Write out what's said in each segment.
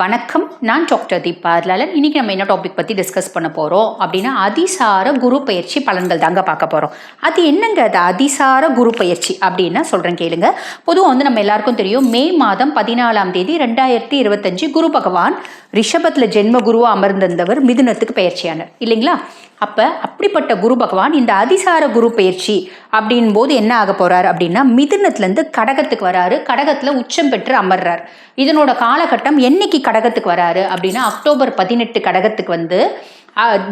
வணக்கம். நான் டாக்டர் தீபா அதனால இன்னைக்கு நம்ம என்ன டாபிக் பற்றி டிஸ்கஸ் பண்ண போகிறோம் அப்படின்னா அதிசார குரு பயிற்சி பலன்கள் தாங்க பார்க்க போகிறோம் அது என்னங்க அது? அதிசார குரு பயிற்சி அப்படின்னா சொல்கிறேன் கேளுங்க. பொதுவாக வந்து நம்ம எல்லாருக்கும் தெரியும் மே மாதம் பதினாலாம் தேதி ரெண்டாயிரத்தி இருபத்தஞ்சு குரு பகவான் ரிஷபத்தில் ஜென்ம குருவாக அமர்ந்திருந்தவர் மிதுனத்துக்கு பயிற்சியானார் இல்லைங்களா? அப்போ அப்படிப்பட்ட குரு பகவான் இந்த அதிசார குரு பயிற்சி அப்படின் போது என்ன ஆக போறார் அப்படின்னா மிதுனத்துலேருந்து கடகத்துக்கு வராரு. கடகத்தில் உச்சம் பெற்று அமர்றார். இதனோட காலகட்டம் என்னைக்கு கடகத்துக்கு வராரு அப்படின்னா அக்டோபர் பதினெட்டு கடகத்துக்கு வந்து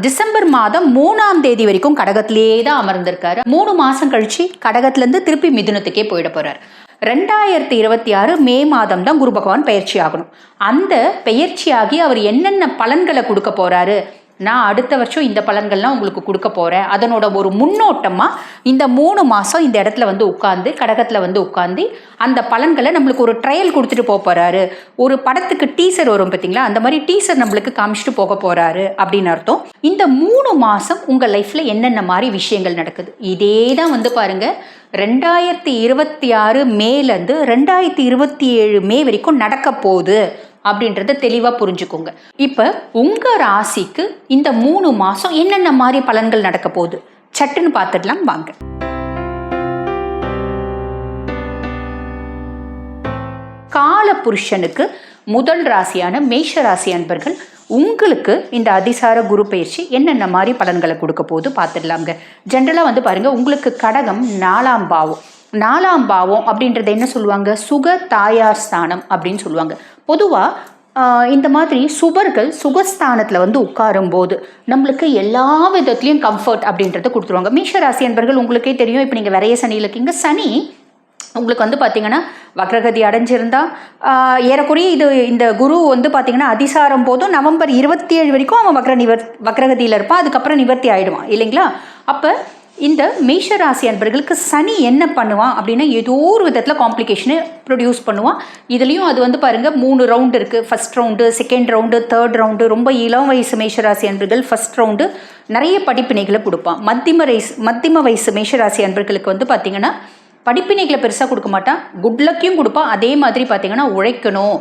டிசம்பர் மாதம் மூணாம் தேதி வரைக்கும் கடகத்திலேயே தான் அமர்ந்திருக்காரு. மூணு மாதம் கழிச்சு கடகத்துலேருந்து திருப்பி மிதுனத்துக்கே போயிட போறார். ரெண்டாயிரத்தி இருபத்தி ஆறு மே மாதம் தான் குரு பகவான் பயிற்சி ஆகணும். அந்த பயிற்சியாகி அவர் என்னென்ன பலன்களை கொடுக்க போறாரு நான் அடுத்த வருஷம் இந்த பலன்கள்லாம் உங்களுக்கு கொடுக்க போகிறேன் அதனோட ஒரு முன்னோட்டமாக இந்த மூணு மாதம் இந்த இடத்துல வந்து உட்காந்து கடகத்தில் வந்து உட்காந்து அந்த பலன்களை நம்மளுக்கு ஒரு ட்ரையல் கொடுத்துட்டு போக போகிறாரு ஒரு படத்துக்கு டீசர் வரும் பார்த்தீங்களா அந்த மாதிரி டீசர் நம்மளுக்கு காமிச்சிட்டு போக போகிறாரு அப்படின்னு அர்த்தம். இந்த மூணு மாதம் உங்கள் லைஃப்பில் என்னென்ன மாதிரி விஷயங்கள் நடக்குது? இதே தான் வந்து பாருங்கள் ரெண்டாயிரத்தி இருபத்தி ஆறு மேலேருந்து ரெண்டாயிரத்தி இருபத்தி ஏழு மே வரைக்கும் நடக்க போகுது. அப்படின்றத தெளிவாக புரிஞ்சுக்கோங்க. இப்போ உங்கள் ராசிக்கு இந்த மூணு மாதம் என்னென்ன மாதிரி பலன்கள் நடக்க போகுது? சட்டுன்னு பார்த்துடலாம் வாங்க. கால புருஷனுக்கு முதல் ராசியான மேஷ ராசி அன்பர்கள் உங்களுக்கு இந்த அதிசார குரு பயிற்சி என்னென்ன மாதிரி பலன்களை கொடுக்க போகுது பார்த்துடலாங்க ஜென்ரலாக வந்து பாருங்கள் உங்களுக்கு கடகம் நாலாம் பாவம். நாலாம் பாவம் அப்படின்றத என்ன சொல்லுவாங்க? சுக தாயார் ஸ்தானம் அப்படின்னு சொல்லுவாங்க. பொதுவாக இந்த மாதிரி சுபர்கள் சுகஸ்தானத்தில் வந்து உட்காரும்போது நம்மளுக்கு எல்லா விதத்துலேயும் கம்ஃபர்ட் அப்படின்றத கொடுத்துருவாங்க. மீஷராசி என்பர்கள் உங்களுக்கே தெரியும். இப்போ நீங்கள் விரைய சனியில் இருக்கீங்க. சனி உங்களுக்கு வந்து பார்த்தீங்கன்னா வக்ரகதி அடைஞ்சிருந்தா ஏறக்குறைய இது இந்த குரு வந்து பார்த்தீங்கன்னா அதிசாரம் போதும். நவம்பர் இருபத்தி ஏழு வரைக்கும் அவன் வக்ர நிவர் வக்ரகதியில் இருப்பான். அதுக்கப்புறம் நிவர்த்தி ஆயிடுவான். இல்லைங்களா? அப்போ இந்த மேஷராசி அன்பர்களுக்கு சனி என்ன பண்ணுவான் அப்படின்னா ஏதோ ஒரு விதத்தில் காம்ப்ளிகேஷனை ப்ரொடியூஸ் பண்ணுவான் இதுலேயும் அது வந்து பாருங்கள் மூணு ரவுண்டு இருக்குது first round second round third round ரொம்ப இளம் வயசு மேஷராசி அன்பர்கள் ஃபஸ்ட் ரவுண்டு நிறைய படிப்பினைகளை கொடுப்பான் மத்தியம வயசு மத்தியம வயசு மேஷராசி அன்பர்களுக்கு வந்து பார்த்திங்கன்னா படிப்பினைகளை பெருசாக கொடுக்க மாட்டான். குட் லக்கையும் கொடுப்பான். அதே மாதிரி பார்த்தீங்கன்னா உழைக்கணும்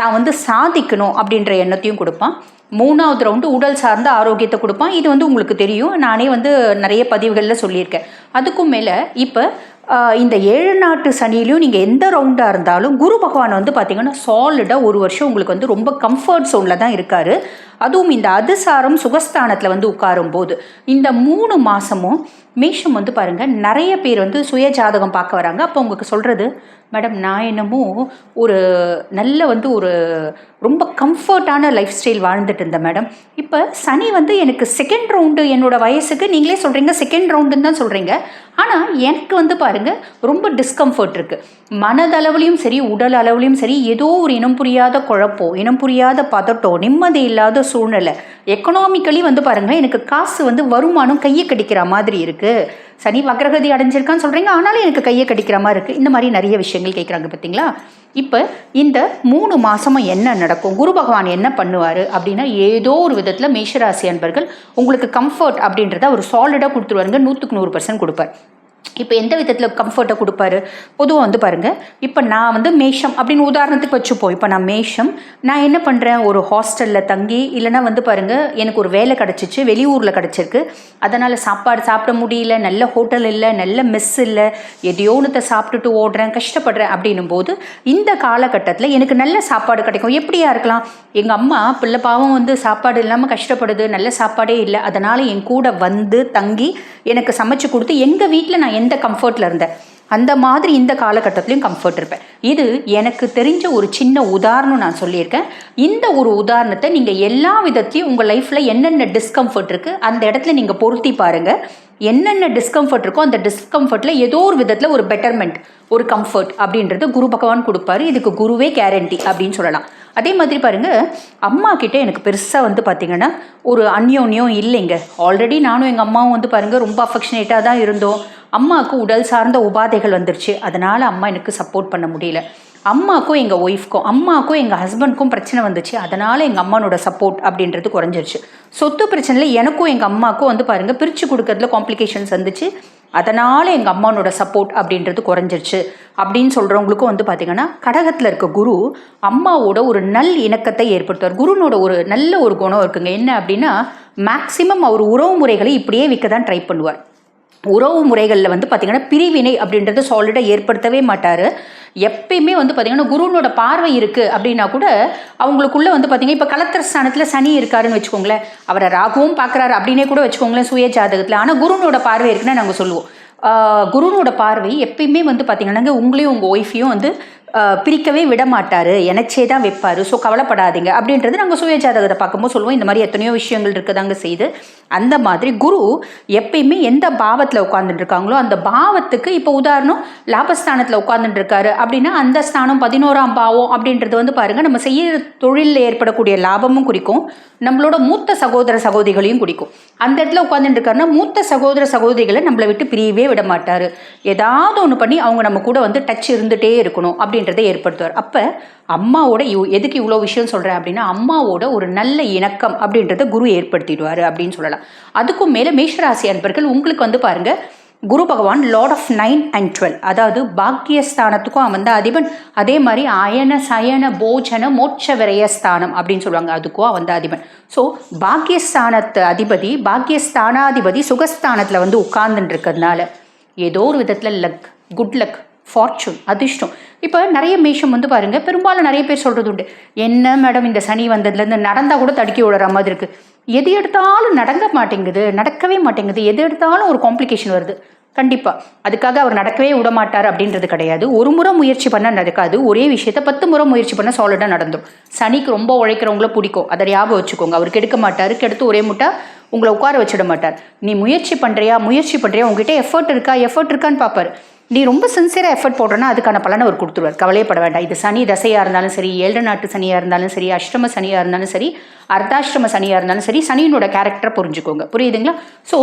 தான் வந்து சாதிக்கணும் அப்படின்ற எண்ணத்தையும் கொடுப்பான். மூணாவது ரவுண்டு உடல் சார்ந்த ஆரோக்கியத்தை கொடுப்பான். இது வந்து உங்களுக்கு தெரியும். நானே வந்து நிறைய பதிவுகளில் சொல்லியிருக்கேன். அதுக்கும் மேலே இப்போ இந்த ஏழு நாட்டு சனிலையும் நீங்கள் எந்த ரவுண்டாக இருந்தாலும் குரு பகவான் வந்து பார்த்தீங்கன்னா சாலிடாக ஒரு வருஷம் உங்களுக்கு வந்து ரொம்ப கம்ஃபர்ட் சோனில் தான் இருக்கார். அதுவும் இந்த அதிசாரம் சுகஸ்தானத்தில் வந்து உட்காரும் போது இந்த மூணு மாதமும் மேஷம் வந்து பாருங்கள் நிறைய பேர் வந்து சுய ஜாதகம் பார்க்க வராங்க. அப்போ உங்களுக்கு சொல்கிறது மேடம் நான் என்னமோ ஒரு நல்ல வந்து ஒரு ரொம்ப கம்ஃபர்டான லைஃப் ஸ்டைல் வாழ்ந்துட்டு இருந்தேன் மேடம். இப்போ சனி வந்து எனக்கு செகண்ட் ரவுண்டு என்னோட வயசுக்கு நீங்களே சொல்கிறீங்க செகண்ட் ரவுண்டுன்னு தான் சொல்கிறீங்க ஆனால் எனக்கு வந்து பாருங்கள் ரொம்ப டிஸ்கம்ஃபர்ட் இருக்குது மனதளவுலையும் சரி உடல் அளவுலையும் சரி ஏதோ ஒரு இனம் புரியாத குழப்பம் இனம் புரியாத பதட்டம் நிம்மதி இல்லாத சூழ்நிலை. எக்கனாமிக்கலி வந்து பாருங்களேன் எனக்கு காசு வந்து வருமானம் கையை கடிக்கிற மாதிரி இருக்குது சனி வக்ரகதி அடைஞ்சிருக்கான்னு சொல்கிறீங்க ஆனாலும் எனக்கு கையை கடிக்கிற மாதிரி இருக்குது இந்த மாதிரி நிறைய விஷயங்கள் கேட்குறாங்க பார்த்தீங்களா இப்போ இந்த மூணு மாதமும் என்ன நடக்கும்? குரு பகவான் என்ன பண்ணுவார் அப்படின்னா ஏதோ ஒரு விதத்தில் மேஷராசி அன்பர்கள் உங்களுக்கு கம்ஃபர்ட் அப்படின்றத அவர் சாலிடாக கொடுத்துருவாருங்க. நூற்றுக்கு நூறு பர்சன்ட் கொடுப்பார். இப்போ எந்த விதத்தில் கம்ஃபர்ட்டை கொடுப்பாரு? பொதுவாக வந்து பாருங்கள் இப்போ நான் வந்து மேஷம் அப்படின்னு உதாரணத்துக்கு வச்சுப்போம். இப்போ நான் மேஷம் நான் என்ன பண்ணுறேன் ஒரு ஹாஸ்டலில் தங்கி இல்லைன்னா வந்து பாருங்கள் எனக்கு ஒரு வேலை கிடச்சிச்சு வெளியூரில் கிடச்சிருக்கு. அதனால் சாப்பாடு சாப்பிட முடியல நல்ல ஹோட்டல் இல்லை நல்ல மெஸ் இல்லை எதையோ ஒன்றத்தை சாப்பிட்டுட்டு ஓடுறேன் கஷ்டப்படுறேன் அப்படின்னும் போது இந்த காலகட்டத்தில் எனக்கு நல்ல சாப்பாடு கிடைக்கும். எப்படியா இருக்கலாம்? எங்கள் அம்மா பிள்ளை பாவம் வந்து சாப்பாடு இல்லாமல் கஷ்டப்படுது நல்ல சாப்பாடே இல்லை. அதனால் என் கூட வந்து தங்கி எனக்கு சமைச்சு கொடுத்து எங்கள் வீட்டில் நான் எந்த கம்ஃபர்ட்டில் இருந்தேன்? அந்த மாதிரி இந்த காலகட்டத்துலையும் கம்ஃபர்ட் இருப்பேன். இது எனக்கு தெரிஞ்ச ஒரு சின்ன உதாரணம் நான் சொல்லியிருக்கேன். இந்த ஒரு உதாரணத்தை நீங்கள் எல்லா விதத்தையும் உங்கள் லைஃப்பில் என்னென்ன டிஸ்கம்ஃபர்ட் இருக்குது அந்த இடத்துல நீங்கள் பொருத்தி பாருங்கள் என்னென்ன டிஸ்கம்ஃபர்ட் இருக்கோ அந்த டிஸ்கம்ஃபர்ட்டில் ஏதோ ஒரு விதத்தில் ஒரு பெட்டர்மெண்ட் ஒரு கம்ஃபர்ட் அப்படின்றது குரு பகவான் கொடுப்பாரு. இதுக்கு குருவே கேரண்டி அப்படின்னு சொல்லலாம். அதே மாதிரி பாருங்கள் அம்மா கிட்டே எனக்கு பெருசாக வந்து பார்த்திங்கன்னா ஒரு அந்யோன்யம் இல்லைங்க. ஆல்ரெடி நானும் எங்கள் அம்மாவும் வந்து பாருங்கள் ரொம்ப அஃபெக்ஷனேட்டாக தான் இருந்தோம். அம்மாவுக்கு உடல் சார்ந்த உபாதைகள் வந்துருச்சு. அதனால் அம்மா எனக்கு சப்போர்ட் பண்ண முடியல. அம்மாக்கும் எங்கள் ஒய்ஃப்க்கும் அம்மாக்கும் எங்கள் ஹஸ்பண்ட்க்கும் பிரச்சனை வந்துச்சு. அதனால் எங்கள் அம்மானோட சப்போர்ட் அப்படின்றது குறைஞ்சிருச்சு. சொத்து பிரச்சனையில் எனக்கும் எங்கள் அம்மாவுக்கும் வந்து பாருங்கள் பிரித்து கொடுக்கறதுல காம்ப்ளிகேஷன்ஸ் வந்துச்சு. அதனால் எங்கள் அம்மானோட சப்போர்ட் அப்படின்றது குறைஞ்சிருச்சு. அப்படின்னு சொல்கிறவங்களுக்கும் வந்து பார்த்திங்கன்னா கடகத்தில் இருக்க குரு அம்மாவோட ஒரு நல் இணக்கத்தை ஏற்படுத்துவார். குருனோட ஒரு நல்ல ஒரு குணம் இருக்குங்க. என்ன அப்படின்னா மேக்சிமம் அவர் உறவு முறைகளை இப்படியே விற்க தான் ட்ரை பண்ணுவார். உறவு முறைகளில் வந்து பார்த்திங்கன்னா பிரிவினை அப்படின்றது சாலிடாக ஏற்படுத்தவே மாட்டார். எப்பயுமே வந்து பார்த்திங்கன்னா குருனோட பார்வை இருக்குது அப்படின்னா கூட அவங்களுக்குள்ளே வந்து பார்த்திங்கன்னா இப்போ கலத்திர ஸ்தானத்தில் சனி இருக்காருன்னு வச்சுக்கோங்களேன். அவரை ராகுவும் பார்க்குறாரு அப்படின்னே கூட வச்சுக்கோங்களேன் சுய ஜாதகத்தில். ஆனால் குருனோட பார்வை இருக்குன்னு நாங்கள் சொல்லுவோம். குருனோட பார்வை எப்பயுமே வந்து பார்த்திங்கன்னாங்க உங்களையும் உங்கள் ஒய்ஃபையும் வந்து பிரிக்கவே விட மாட்டார் எனச்சே தான் வைப்பார். ஸோ கவலைப்படாதீங்க. அப்படின்றது நாங்கள் சுய ஜாதகத்தை பார்க்கும்போது சொல்லுவோம். இந்த மாதிரி எத்தனையோ விஷயங்கள் இருக்குதாங்க செய்து. அந்த மாதிரி குரு எப்பயுமே எந்த பாவத்தில் உட்காந்துட்டு இருக்காங்களோ அந்த பாவத்துக்கு இப்போ உதாரணம் லாபஸ்தானத்தில் உட்காந்துட்டு இருக்காரு அப்படின்னா அந்த ஸ்தானம் பதினோராம் பாவம் அப்படின்றது வந்து பாருங்கள் நம்ம செய்கிற தொழிலில் ஏற்படக்கூடிய லாபமும் குறிக்கும். நம்மளோட மூத்த சகோதர சகோதரிகளையும் குறிக்கும். அந்த இடத்துல உட்காந்துட்டு இருக்காருன்னா மூத்த சகோதர சகோதரிகளை நம்மளை விட்டு பிரியவே விட மாட்டார் ஏதாவது ஒன்று பண்ணி அவங்க நம்ம கூட வந்து டச் இருந்துகிட்டே இருக்கணும். அப்படி அப்படின்றத ஏற்படுத்துவார். அப்போ அம்மாவோட இவ் எதுக்கு இவ்வளோ விஷயம் சொல்கிறேன் அப்படின்னா அம்மாவோட ஒரு நல்ல இணக்கம் அப்படின்றத குரு ஏற்படுத்திடுவார் அப்படின்னு சொல்லலாம். அதுக்கும் மேலே மேஷராசி அன்பர்கள் உங்களுக்கு வந்து பாருங்கள் Guru Bhagavan lord of nine and twelve அதாவது பாக்கியஸ்தானத்துக்கும் அவன் அதிபன். அதே மாதிரி அயன சயன போஜன மோட்ச விரயஸ்தானம் அப்படின்னு சொல்லுவாங்க அதுக்கும் அவன் அதிபன். ஸோ பாக்கியஸ்தானத்து அதிபதி பாக்கியஸ்தானாதிபதி சுகஸ்தானத்தில் வந்து உட்கார்ந்துட்டு இருக்கிறதுனால ஏதோ ஒரு விதத்தில் லக் குட் லக் ஃபார்ச்சூன் அதிர்ஷ்டம். இப்போ நிறைய மேஷம் வந்து பாருங்கள் பெரும்பாலும் நிறைய பேர் சொல்கிறது உண்டு என்ன மேடம் இந்த சனி வந்ததுலேருந்து நடந்தால் கூட தடுக்கி விடுற மாதிரி இருக்குது எது எடுத்தாலும் நடக்க மாட்டேங்குது நடக்கவே மாட்டேங்குது. எது எடுத்தாலும் ஒரு காம்ப்ளிகேஷன் வருது. கண்டிப்பாக அதுக்காக அவர் நடக்கவே விட மாட்டார் அப்படின்றது கிடையாது. ஒரு முறை முயற்சி பண்ண நடக்காது. ஒரே விஷயத்த பத்து முறை முயற்சி பண்ண சாலிடாக நடந்துடும் சனிக்கு ரொம்ப உழைக்கிறவங்கள பிடிக்கும். அதை ஞாபகம் வச்சுக்கோங்க. அவர் கெடுக்க மாட்டார். கெடுத்து ஒரே முட்டா உங்களை உட்கார வச்சிட மாட்டார். நீ முயற்சி பண்ணுறியா முயற்சி பண்ணுறியா உங்ககிட்ட எஃபர்ட் இருக்கா? எஃபர்ட் இருக்கான்னு பார்ப்பார். நீ ரொம்ப சின்சியராக எஃபர்ட் போடுறனா அதுக்கான பலனை அவர் கொடுத்துருவார். கவலையப்பட வேண்டாம். இது சனி தசையாக இருந்தாலும் சரி ஏழு நாட்டு சனியாக இருந்தாலும் சரி அஷ்டம சனியாக இருந்தாலும் சரி அர்த்தாஷ்டம சனியாக இருந்தாலும் சரி சனியினோட கேரக்டரை புரிஞ்சுக்கோங்க. புரியுதுங்களா? ஸோ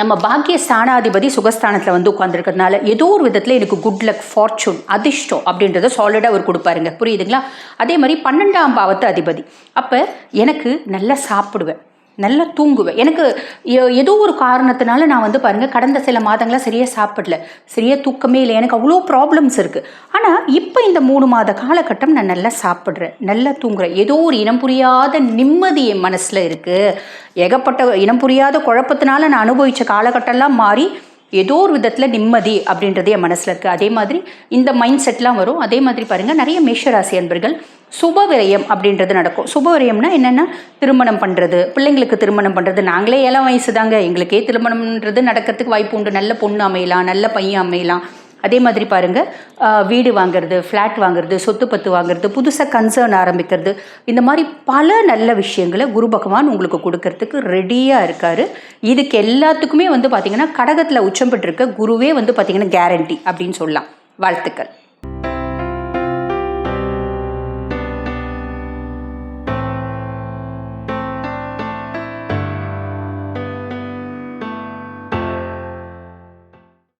நம்ம பாக்கிய ஸ்தானாதிபதி சுகஸ்தானத்தில் வந்து உட்காந்துருக்கிறதுனால ஏதோ ஒரு விதத்தில் எனக்கு குட் லக் ஃபார்ச்சூன் அதிர்ஷ்டம் அப்படின்றத சாலிடாக அவர் கொடுப்பாருங்க. புரியுதுங்களா? அதே மாதிரி பன்னெண்டாம் பாவத்து அதிபதி. அப்போ எனக்கு நல்லா சாப்பிடுவேன். நல்லா தூங்குவேன். எனக்கு எ- ஏதோ ஒரு காரணத்தினால நான் வந்து பாருங்கள் கடந்த சில மாதங்களாக சரியாக சாப்பிடல. சரியாக தூக்கமே இல்லை. எனக்கு அவ்வளோ ப்ராப்ளம்ஸ் இருக்குது ஆனால் இப்போ இந்த மூணு மாத காலகட்டம் நான் நல்லா சாப்பிட்றேன். நல்லா தூங்குறேன். ஏதோ ஒரு இனம் புரியாத நிம்மதி என் மனசில் இருக்குது ஏகப்பட்ட இனம் புரியாத குழப்பத்தினால நான் அனுபவித்த காலகட்டம்லாம் மாறி ஏதோ ஒரு விதத்தில் நிம்மதி அப்படின்றது என் மனசில் இருக்குது அதே மாதிரி இந்த மைண்ட் செட்லாம் வரும். அதே மாதிரி பாருங்கள் நிறைய மேஷராசி அன்பர்கள் சுப விரயம் அப்படின்றது நடக்கும். சுப விரயம்னா என்னென்னா திருமணம் பண்ணுறது பிள்ளைங்களுக்கு திருமணம் பண்ணுறது நாங்களே ஏழாம் வயசு தாங்க. எங்களுக்கே திருமணம்ன்றது நடக்கிறதுக்கு வாய்ப்பு உண்டு. நல்ல பொண்ணு அமையலாம் நல்ல பையன் அமையலாம். அதே மாதிரி பாருங்கள் வீடு வாங்குறது ஃப்ளாட் வாங்குறது சொத்து பத்து வாங்குறது புதுசாக கன்சர்ன் ஆரம்பிக்கிறது. இந்த மாதிரி பல நல்ல விஷயங்களை குரு பகவான் உங்களுக்கு கொடுக்கறதுக்கு ரெடியாக இருக்கார். இதுக்கு எல்லாத்துக்குமே வந்து பார்த்திங்கன்னா கடகத்தில் உச்சம் பெற்றிருக்க குருவே வந்து பார்த்திங்கன்னா கேரண்டி அப்படின்னு சொல்லலாம். வாழ்த்துக்கள்.